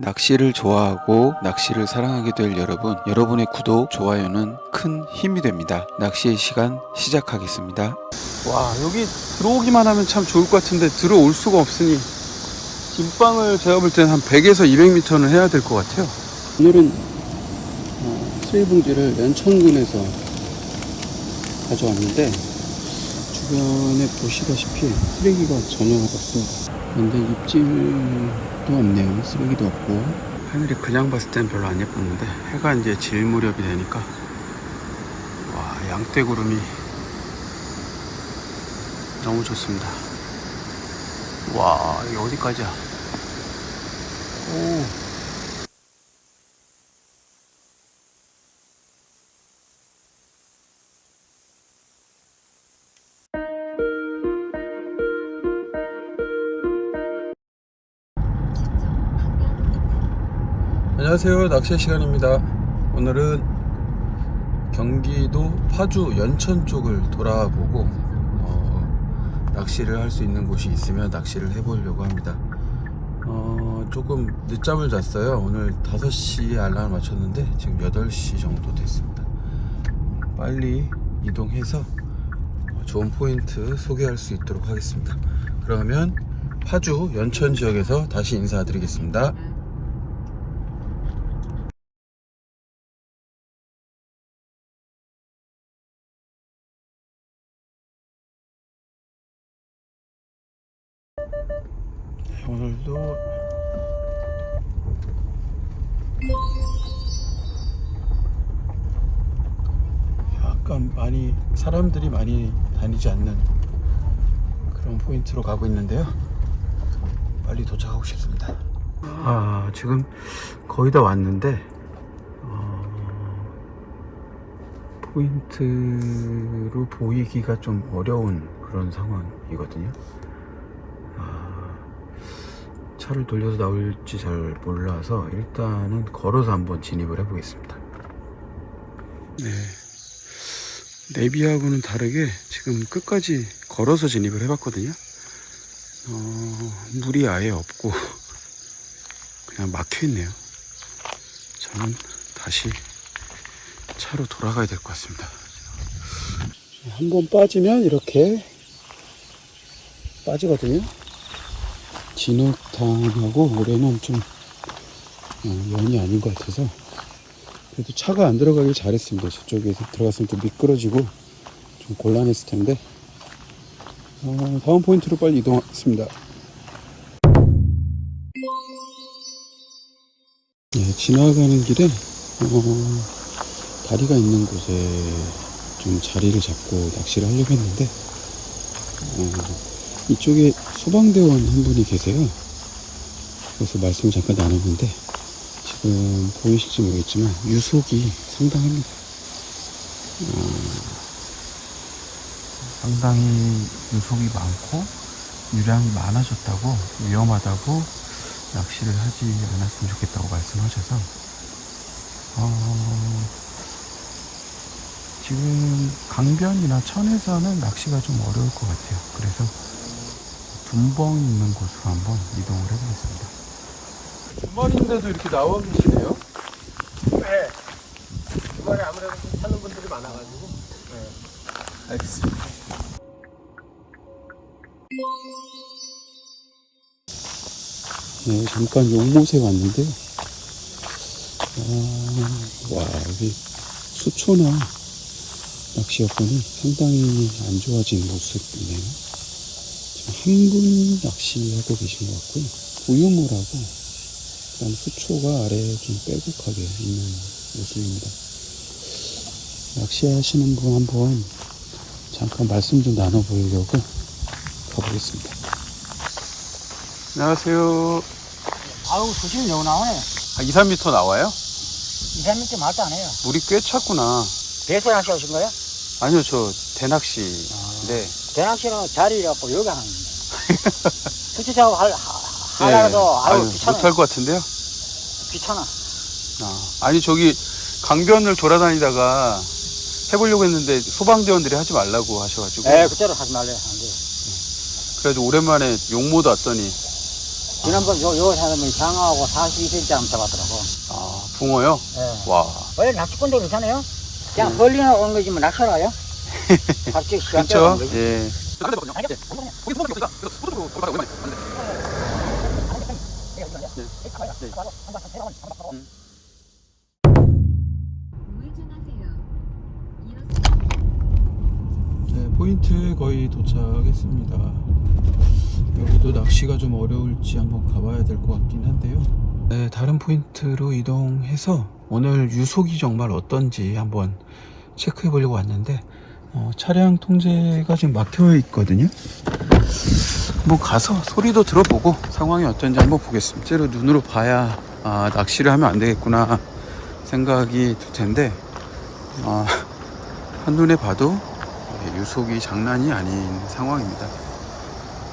낚시를 좋아하고 낚시를 사랑하게 될 여러분, 여러분의 구독, 좋아요는 큰 힘이 됩니다. 낚시의 시간 시작하겠습니다. 와, 여기 들어오기만 하면 참 좋을 것 같은데 들어올 수가 없으니 김빵을 제가 볼 때는 한 100에서 200m는 해야 될 것 같아요. 오늘은 어, 쓰레기 봉지를 연천군에서 가져왔는데 주변에 보시다시피 쓰레기가 전혀 없습니다. 근데 입질도 없네요. 쓰레기도 없고. 하늘이 그냥 봤을 땐 별로 안 예뻤는데 해가 이제 질 무렵이 되니까 와 양떼 구름이 너무 좋습니다. 와 여기 어디까지야? 오. 안녕하세요. 낚시 시간입니다. 오늘은 경기도 파주 연천 쪽을 돌아보고 어, 낚시를 할 수 있는 곳이 있으면 낚시를 해보려고 합니다. 어, 조금 늦잠을 잤어요. 오늘 5시에 알람을 맞췄는데 지금 8시 정도 됐습니다. 빨리 이동해서 어, 좋은 포인트 소개할 수 있도록 하겠습니다. 그러면 파주 연천 지역에서 다시 인사드리겠습니다. 사람들이 많이 다니지 않는 그런 포인트로 가고 있는데요. 빨리 도착하고 싶습니다. 아 지금 거의 다 왔는데 어, 포인트로 보이기가 좀 어려운 그런 상황이거든요. 아, 차를 돌려서 나올지 잘 몰라서 일단은 걸어서 한번 진입을 해보겠습니다. 네. 내비하고는 다르게 지금 끝까지 걸어서 진입을 해봤거든요. 어, 물이 아예 없고 그냥 막혀 있네요. 저는 다시 차로 돌아가야 될 것 같습니다. 한 번 빠지면 이렇게 빠지거든요. 진흙탕하고 올해는 좀 어, 연이 아닌 것 같아서 그래도 차가 안 들어가길 잘했습니다. 저쪽에서 들어갔으면 또 미끄러지고 좀 곤란했을 텐데 어, 다음 포인트로 빨리 이동하겠습니다. 예, 지나가는 길에 어, 다리가 있는 곳에 좀 자리를 잡고 낚시를 하려고 했는데 어, 이쪽에 소방대원 한 분이 계세요. 그래서 말씀을 잠깐 나눴는데 지금 보이실지 모르겠지만 유속이 상당합니다. 어, 상당히 유속이 많고 유량이 많아졌다고 위험하다고 낚시를 하지 않았으면 좋겠다고 말씀하셔서 어, 지금 강변이나 천에서는 낚시가 좀 어려울 것 같아요. 그래서 분봉 있는 곳으로 한번 이동을 해보겠습니다. 주말인데도 이렇게 나와 계시네요? 네. 주말에 아무래도 좀 찾는 분들이 많아가지고. 알겠습니다. 네, 잠깐 용못에 왔는데요. 아, 와, 여기 수초나 낚시 여건이 상당히 안 좋아진 모습이네요. 지금 한분 낚시하고 계신 것 같고요. 우유물하고, 그 다음 수초가 아래에 좀 빼곡하게 있는 모습입니다. 낚시하시는 분 한번 잠깐 말씀 좀 나눠보려고 가보겠습니다. 안녕하세요. 아우, 조심히 여기 나오네. 아, 2, 3m 나와요? 2, 3일째 말도 안 해요. 물이 꽤 찼구나. 배서 낚시 오신 거예요? 아니요, 저 대낚시인데. 대낚시는 자리라고 여기 하는 겁니다. 수치 작업 할, 하- 하려고 아유, 아유, 귀찮아. 못할 것 같은데요? 귀찮아. 아, 아 니, 저기 강변을 돌아다니다가 해보려고 했는데 소방대원들이 하지 말라고 하셔가지고 에 그대로 하지 말래 안 돼 그래도 오랜만에 용모도 왔더니 지난번 요, 요 사람이 장하고 42cm 한번 잡았더라고 아 붕어요? 예. 와 원래 낚시꾼들 그렇잖아요 그냥 벌리나 오는 거지 뭐 갑자기 시간? 때우는 거지 예. 네, 포인트 거의 도착했습니다. 여기도 낚시가 좀 어려울지 한번 가봐야 될 것 같긴 한데요. 네, 다른 포인트로 이동해서 오늘 유속이 정말 어떤지 한번 체크해 보려고 왔는데 어, 차량 통제가 지금 막혀 있거든요. 한번 가서 소리도 들어보고 상황이 어떤지 한번 보겠습니다. 실제로 눈으로 봐야 아, 낚시를 하면 안 되겠구나 생각이 들 텐데 아, 한눈에 봐도 예, 유속이 장난이 아닌 상황입니다.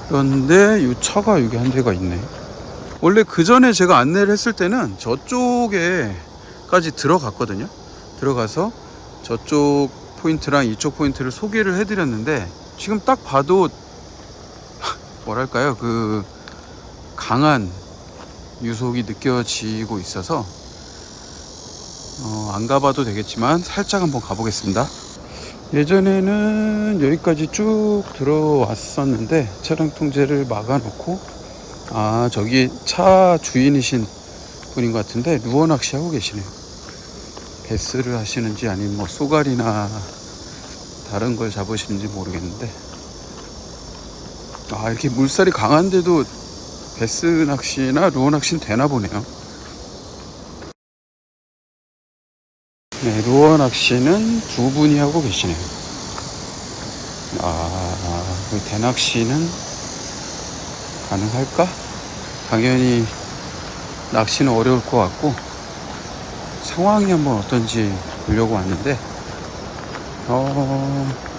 그런데 이 차가 여기 한 대가 있네. 원래 그 전에 제가 안내를 했을 때는 저쪽에까지 들어갔거든요. 들어가서 저쪽 포인트랑 이쪽 포인트를 소개를 해드렸는데 지금 딱 봐도 뭐랄까요 그 강한 유속이 느껴지고 있어서 어, 안 가봐도 되겠지만 살짝 한번 가보겠습니다. 예전에는 여기까지 쭉 들어왔었는데 차량 통제를 막아놓고 아 저기 차 주인이신 분인 것 같은데 루어 낚시 하고 계시네요. 베스를 하시는지 아니면 뭐 쏘가리나 다른 걸 잡으시는지 모르겠는데 아 이렇게 물살이 강한데도 베스 낚시나 루어 낚시는 되나 보네요. 네, 루어 낚시는 두 분이 하고 계시네요. 아, 그 대낚시는 가능할까? 당연히 낚시는 어려울 것 같고 상황이 한번 어떤지 보려고 왔는데 어,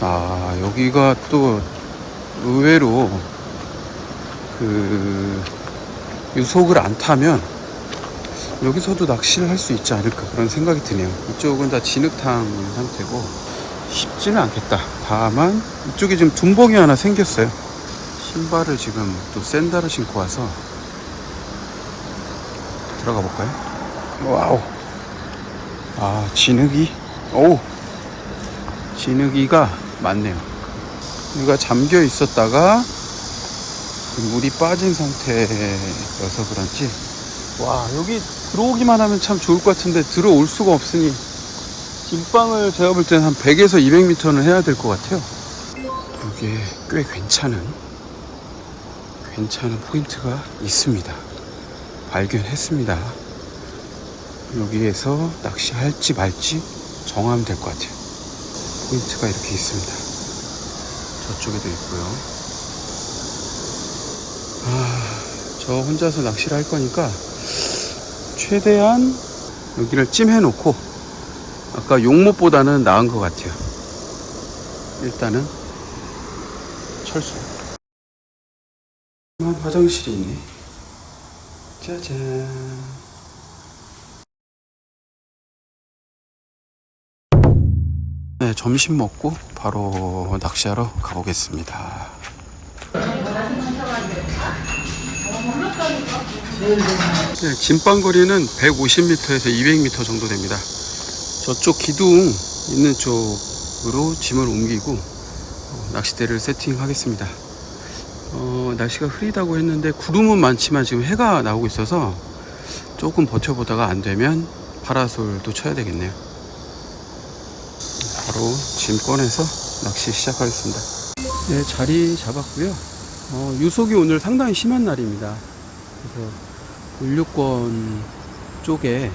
아 여기가 또 의외로 그 유속을 안 타면 여기서도 낚시를 할 수 있지 않을까 그런 생각이 드네요. 이쪽은 다 진흙탕 상태고 쉽지는 않겠다. 다만 이쪽에 지금 둔벙이 하나 생겼어요. 신발을 지금 또 샌들을 신고 와서 들어가 볼까요? 와우. 아 진흙이 오 진흙이가 많네요. 여기가 잠겨 있었다가 물이 빠진 상태여서 그런지 와 여기 들어오기만 하면 참 좋을 것 같은데 들어올 수가 없으니 김방을 제가 볼 때는 한 100에서 200m는 해야 될 것 같아요. 여기에 꽤 괜찮은 괜찮은 포인트가 있습니다. 발견했습니다. 여기에서 낚시할지 말지 정하면 될 것 같아요 포인트가 이렇게 있습니다 저쪽에도 있고요 아, 저 혼자서 낚시를 할 거니까 최대한 여기를 찜해 놓고 아까 용목보다는 나은 것 같아요. 일단은 철수. 아, 화장실이 있네. 짜잔. 점심 먹고 바로 낚시하러 가보겠습니다. 네, 진방거리는 150m에서 200m 정도 됩니다. 저쪽 기둥 있는 쪽으로 짐을 옮기고 어, 낚싯대를 세팅하겠습니다. 어, 날씨가 흐리다고 했는데 구름은 많지만 지금 해가 나오고 있어서 조금 버텨보다가 안 되면 파라솔도 쳐야 되겠네요. 바로 짐 꺼내서 낚시 시작하겠습니다. 네, 자리 잡았고요. 어, 유속이 오늘 상당히 심한 날입니다. 그래서 올류권 쪽에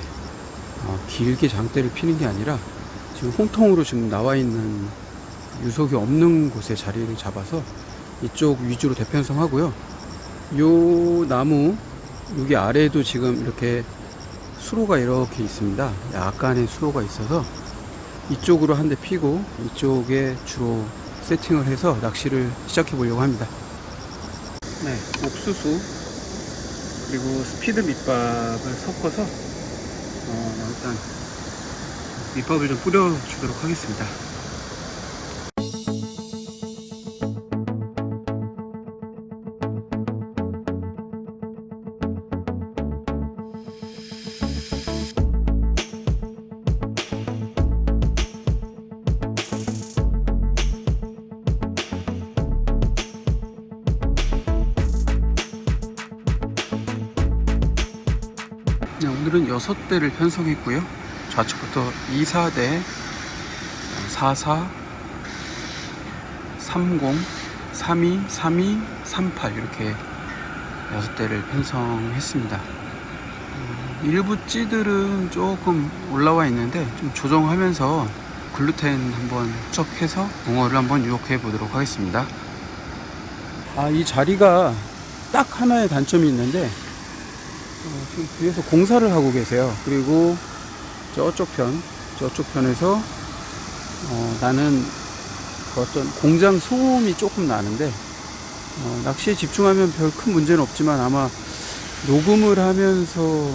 어, 길게 장대를 피는 게 아니라 지금 홍통으로 지금 나와 있는 유속이 없는 곳에 자리를 잡아서 이쪽 위주로 대편성 하고요. 요 나무 여기 아래에도 지금 이렇게 수로가 이렇게 있습니다. 약간의 수로가 있어서 이쪽으로 한 대 피고 이쪽에 주로 세팅을 해서 낚시를 시작해 보려고 합니다. 네, 옥수수 그리고 스피드 밑밥을 섞어서 어, 일단 밑밥을 좀 뿌려주도록 하겠습니다. 6대를 편성했고요. 좌측부터 2, 4대, 4, 4, 30, 32, 32, 38 이렇게 6대를 편성했습니다. 음, 일부 찌들은 조금 올라와 있는데 좀 조정하면서 글루텐 한번 추적해서 붕어를 한번 유혹해 보도록 하겠습니다. 아, 이 자리가 딱 하나의 단점이 있는데 어, 지금 뒤에서 공사를 하고 계세요. 그리고 저쪽 편, 저쪽 편에서 어, 나는 그 어떤 공장 소음이 조금 나는데 어, 낚시에 집중하면 별 큰 문제는 없지만 아마 녹음을 하면서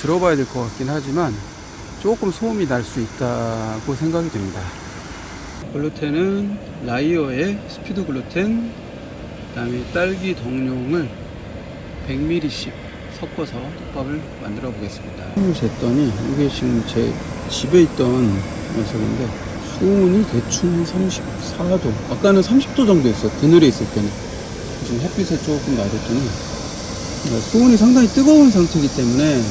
들어봐야 될 것 같긴 하지만 조금 소음이 날 수 있다고 생각이 됩니다. 글루텐은 라이어의 스피드 글루텐, 그다음에 딸기 덕룡을 100ml씩 섞어서 덮밥을 만들어 보겠습니다. 수온을 쟀더니 이게 지금 제 집에 있던 녀석인데 수온이 대충 34도 아까는 30도 정도 였어 그늘에 있을 때는. 지금 햇빛에 조금 놔뒀더니 그러니까 수온이 상당히 뜨거운 상태이기 때문에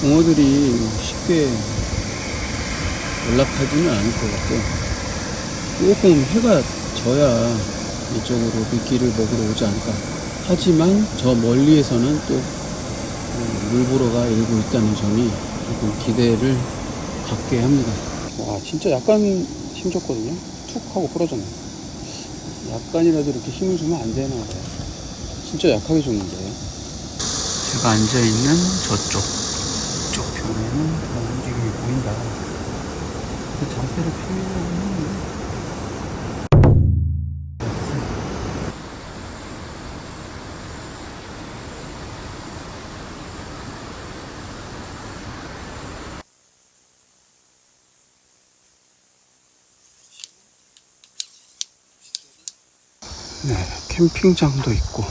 붕어들이 쉽게 연락하지는 않을 것 같고 조금 해가 져야 이쪽으로 미끼를 먹으러 오지 않을까 하지만 저 멀리에서는 또 어, 물보러가 일고 있다는 점이 조금 기대를 갖게 합니다. 와 진짜 약간 힘줬거든요. 툭 하고 부러졌네. 약간이라도 이렇게 힘을 주면 안 되나 봐요. 진짜 약하게 줬는데. 제가 앉아 있는 저쪽 이쪽 편에는 더 움직임이 보인다. 그 장대를 표현하 네, 캠핑장도 있고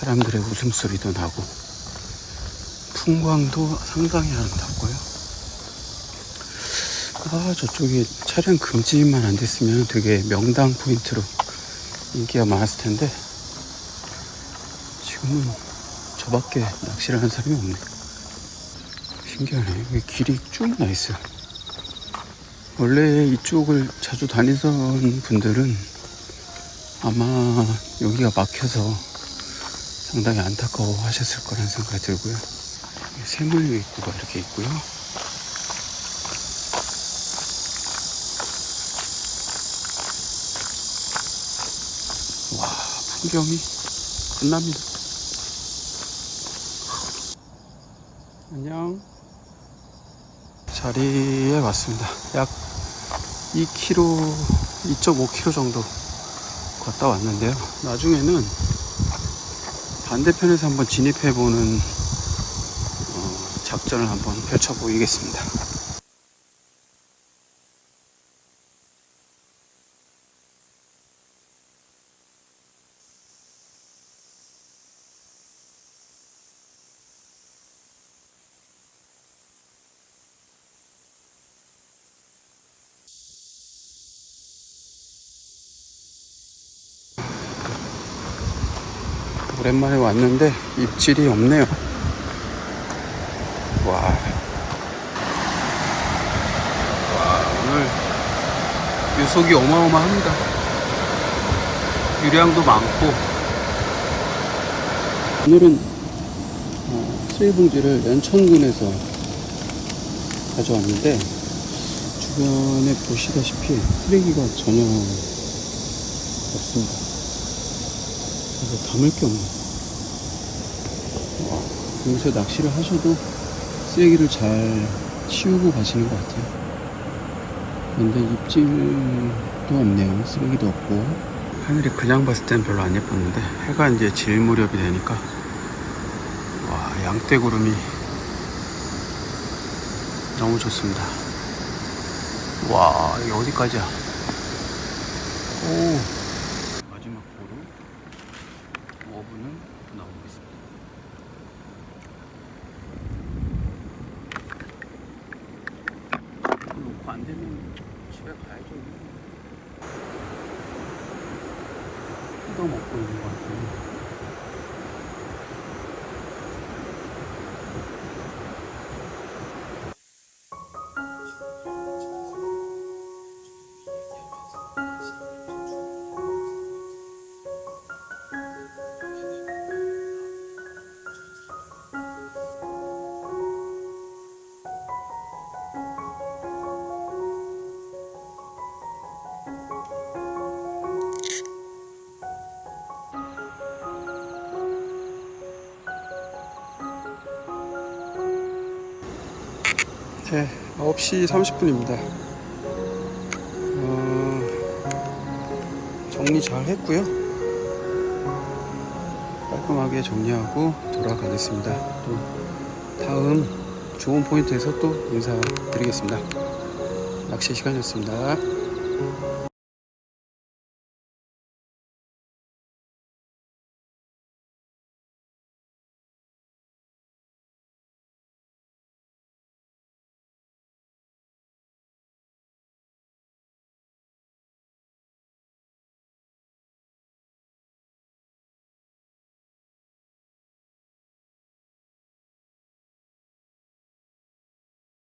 사람들의 웃음소리도 나고 풍광도 상당히 아름답고요. 아 저쪽에 차량 금지만 안 됐으면 되게 명당 포인트로 인기가 많았을 텐데 지금은 저밖에 낚시를 하는 사람이 없네. 신기하네. 여기 길이 쭉 나 있어요. 원래 이쪽을 자주 다니던 분들은 아마 여기가 막혀서 상당히 안타까워 하셨을 거라는 생각이 들고요. 새물 입구가 이렇게 있고요. 와, 풍경이 끝납니다. 안녕. 자리에 왔습니다. 약 2km, 2.5km 정도 갔다 왔는데요. 나중에는 반대편에서 한번 진입해보는 어, 작전을 한번 펼쳐 보이겠습니다. 오랜만에 왔는데 입질이 없네요. 와. 와, 오늘 유속이 어마어마합니다. 유량도 많고. 오늘은 어, 쓰레기 봉지를 연천군에서 가져왔는데 주변에 보시다시피 쓰레기가 전혀 없습니다. 그래서 담을 게 없네. 와, 여기서 낚시를 하셔도 쓰레기를 잘 치우고 가시는 것 같아요. 근데 입질도 없네요. 쓰레기도 없고. 하늘이 그냥 봤을 땐 별로 안 예뻤는데 해가 이제 질 무렵이 되니까 와 양떼구름이 너무 좋습니다. 와, 이게 어디까지야? 오. 마지막 보루 5분은 나오겠습니다. 놓고 안 되면 집에 가야죠. 뜯어 먹고 있는 것 같아요. 네, 9시 30분입니다. 어, 정리 잘 했고요. 깔끔하게 정리하고 돌아가겠습니다. 또 다음 좋은 포인트에서 또 인사드리겠습니다. 낚시 시간이었습니다.